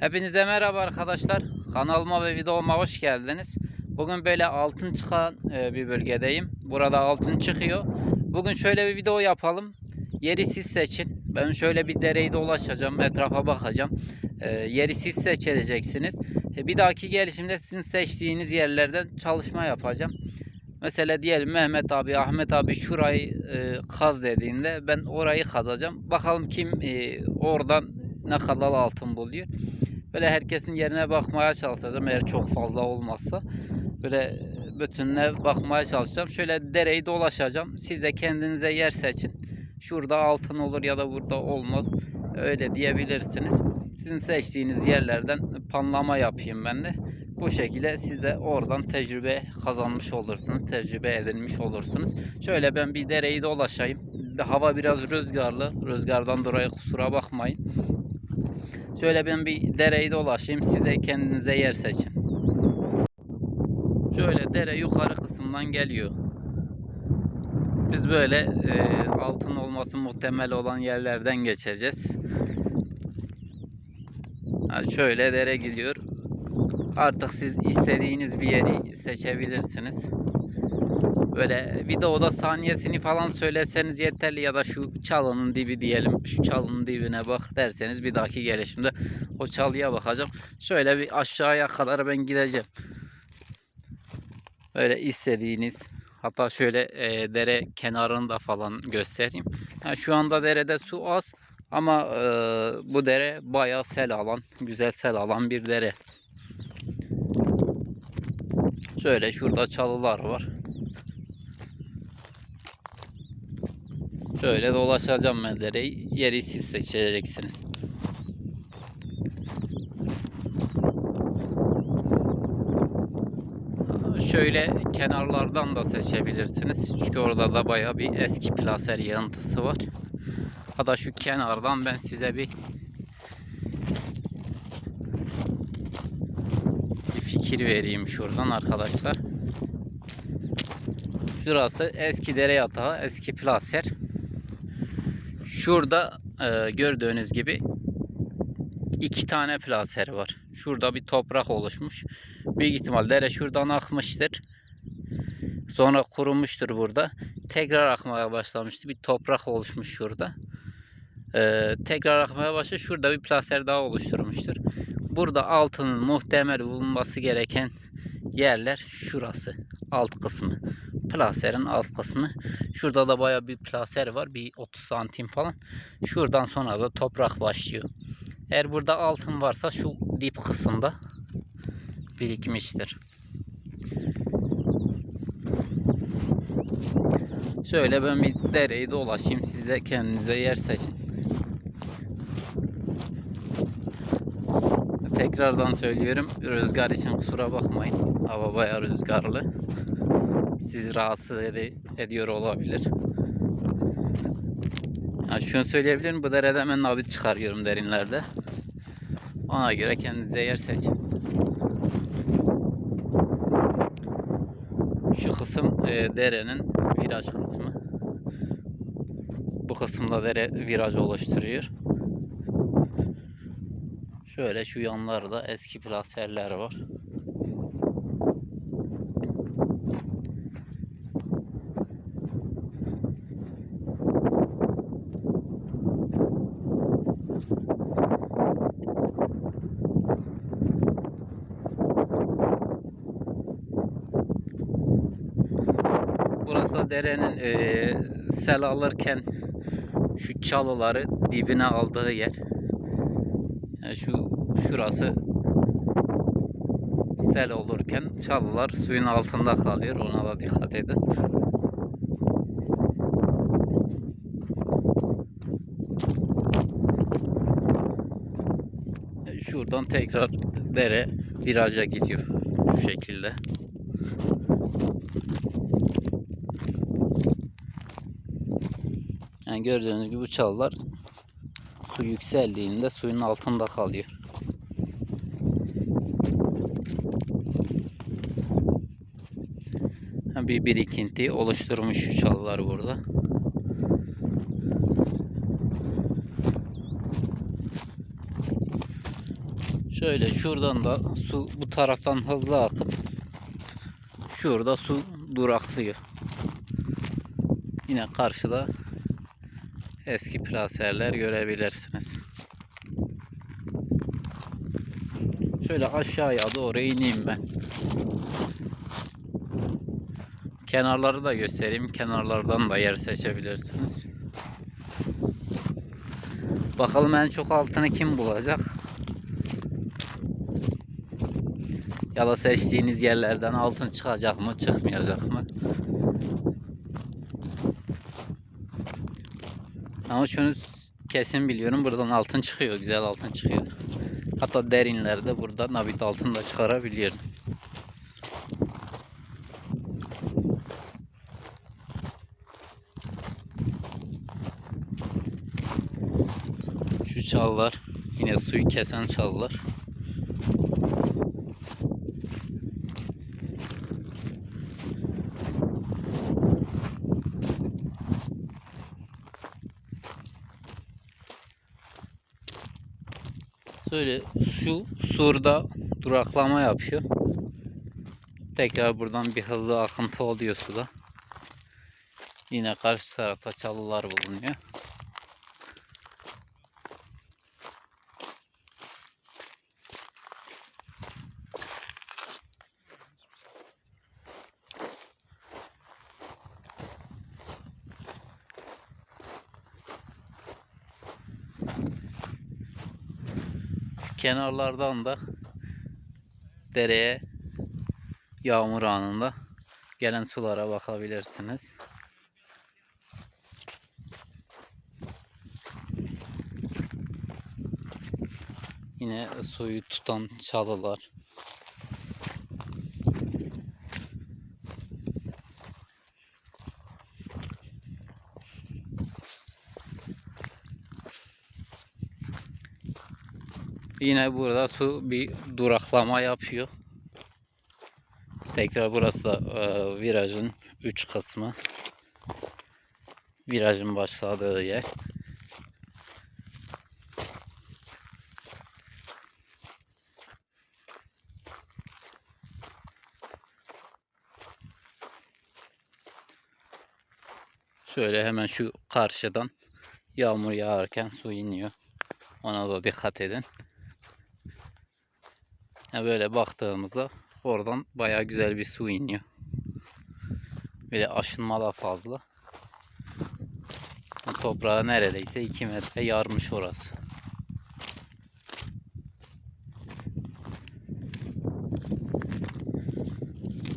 Hepinize merhaba arkadaşlar. Kanalıma ve videoma hoş geldiniz. Bugün böyle altın çıkan e, bir bölgedeyim. Burada altın çıkıyor. Bugün şöyle bir video yapalım. Yeri siz seçin. Ben şöyle bir dereyi dolaşacağım. Etrafa bakacağım. E, Yeri siz seçeceksiniz. E, Bir dahaki gelişimde sizin seçtiğiniz yerlerden çalışma yapacağım. Mesela diyelim Mehmet abi, Ahmet abi şurayı kaz dediğinde ben orayı kazacağım. Bakalım kim oradan ne kadar altın buluyor. Böyle herkesin yerine bakmaya çalışacağım eğer çok fazla olmazsa. Böyle bütününe bakmaya çalışacağım. Şöyle dereyi dolaşacağım. Siz de kendinize yer seçin. Şurada altın olur ya da burada olmaz. Öyle diyebilirsiniz. Sizin seçtiğiniz yerlerden panlama yapayım ben de. Bu şekilde siz de oradan tecrübe kazanmış olursunuz. Tecrübe edinmiş olursunuz. Şöyle ben bir dereyi dolaşayım. Hava biraz rüzgarlı. Rüzgardan dolayı kusura bakmayın. Şöyle ben bir dereyi dolaşayım. Siz de kendinize yer seçin. Şöyle dere yukarı kısımdan geliyor. Biz böyle e, altın olması muhtemel olan yerlerden geçeceğiz. Ha, şöyle dere gidiyor. Artık siz istediğiniz bir yeri seçebilirsiniz. Böyle videoda saniyesini falan söyleseniz yeterli ya da şu çalının dibi diyelim. Şu çalının dibine bak derseniz bir dahaki gelişimde o çalıya bakacağım. Şöyle bir aşağıya kadar ben gideceğim. Böyle istediğiniz hatta şöyle e, dere kenarını da falan göstereyim. Yani şu anda derede su az ama e, bu dere bayağı sel alan, güzel sel alan bir dere. Şöyle şurada çalılar var. Şöyle dolaşacağım ben dereyi. Yeri siz seçeceksiniz. Şöyle kenarlardan da seçebilirsiniz. Çünkü orada da baya bir eski plaser yığıntısı var. Hatta şu kenardan ben size bir bir fikir vereyim şuradan arkadaşlar. Şurası eski dere yatağı, eski plaser. Şurada e, gördüğünüz gibi iki tane plaser var. Şurada bir toprak oluşmuş. Büyük ihtimal dere şuradan akmıştır. Sonra kurumuştur burada. Tekrar akmaya başlamıştı. Bir toprak oluşmuş şurada. E, tekrar akmaya başladı. Şurada bir plaser daha oluşturmuştur. Burada altının muhtemel bulunması gereken yerler şurası. Alt kısmı. Plaserin alt kısmı. Şurada da baya bir plaser var. Bir 30 santim falan. Şuradan sonra da toprak başlıyor. Eğer burada altın varsa şu dip kısımda birikmiştir. Şöyle ben bir dereyi dolaşayım. Size kendinize yer seçin. Tekrardan söylüyorum. Rüzgar için kusura bakmayın. Hava bayağı rüzgarlı. Sizi rahatsız ed- ediyor olabilir. Yani şunu söyleyebilirim. Bu derede ben nabit çıkarıyorum derinlerde. Ona göre kendinize yer seçin. Şu kısım e, derenin viraj kısmı. Bu kısımda dere viraj oluşturuyor. Şöyle şu yanlarda eski plaserler var. Burası da derenin eee, sel alırken şu çalıları dibine aldığı yer. Yani şu şurası sel olurken çalılar suyun altında kalıyor. Ona da dikkat edin. Yani Şuradan tekrar dere viraja gidiyor. Şu şekilde. Yani gördüğünüz gibi bu çalılar su yükseldiğinde suyun altında kalıyor. Bir birikinti oluşturmuş şu çalılar burada. Şöyle şuradan da su bu taraftan hızlı akıp şurada su duraklıyor. Yine karşıda eski plaserler görebilirsiniz. Şöyle aşağıya doğru ineyim ben. Kenarları da göstereyim. Kenarlardan da yer seçebilirsiniz. Bakalım en çok altını kim bulacak? Ya da seçtiğiniz yerlerden altın çıkacak mı, çıkmayacak mı? Ama şunu kesin biliyorum. Buradan altın çıkıyor. Güzel altın çıkıyor. Hatta derinlerde burada nabit altın da çıkarabiliyorum. Şu çallar yine suyu kesen çallar. Şöyle şu surda duraklama yapıyor. Tekrar buradan bir hızlı akıntı oluyor suda. Yine karşı tarafta çalılar bulunuyor. Kenarlardan da dereye yağmur anında gelen sulara bakabilirsiniz. Yine suyu tutan çalılar. Yine burada su bir duraklama yapıyor. Tekrar burası da e, virajın 3 kısmı. Virajın başladığı yer. Şöyle hemen şu karşıdan yağmur yağarken su iniyor. Ona da dikkat edin. Böyle baktığımızda oradan bayağı güzel bir su iniyor. Böyle aşınma da fazla. Toprağı neredeyse 2 metre yarmış orası.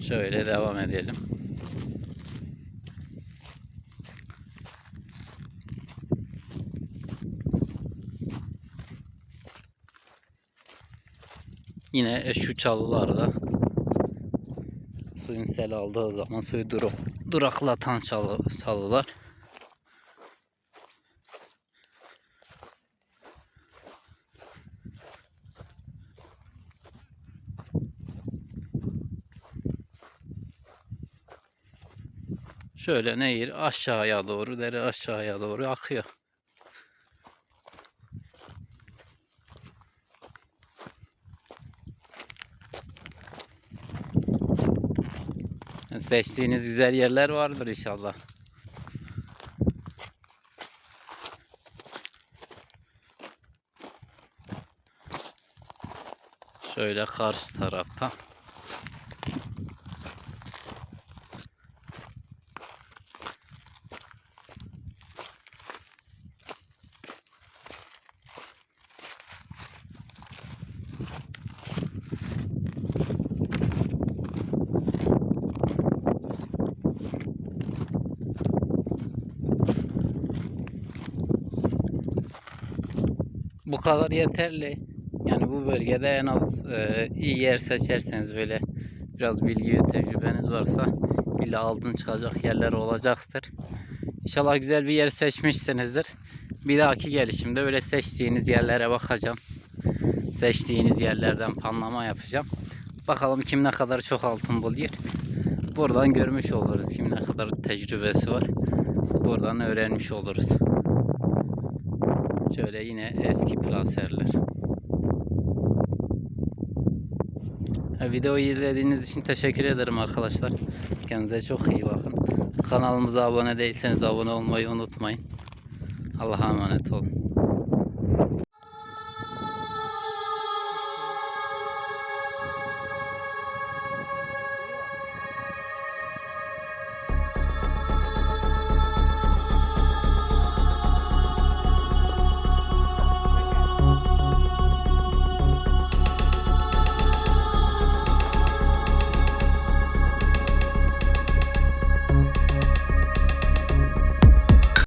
Şöyle devam edelim. Yine şu çalılarda suyun sel aldığı zaman suyu durak, duraklatan çalı, çalılar. Şöyle nehir aşağıya doğru, dere aşağıya doğru akıyor. Seçtiğiniz güzel yerler vardır inşallah. Şöyle karşı tarafta. Bu kadar yeterli. Yani bu bölgede en az e, iyi yer seçerseniz böyle biraz bilgi ve tecrübeniz varsa illa altın çıkacak yerler olacaktır. İnşallah güzel bir yer seçmişsinizdir. Bir dahaki gelişimde böyle seçtiğiniz yerlere bakacağım. Seçtiğiniz yerlerden panlama yapacağım. Bakalım kim ne kadar çok altın buluyor. Buradan görmüş oluruz kim ne kadar tecrübesi var. Buradan öğrenmiş oluruz. Şöyle yine eski plaserler. Videoyu izlediğiniz için teşekkür ederim arkadaşlar. Kendinize çok iyi bakın. Kanalımıza abone değilseniz abone olmayı unutmayın. Allah'a emanet olun.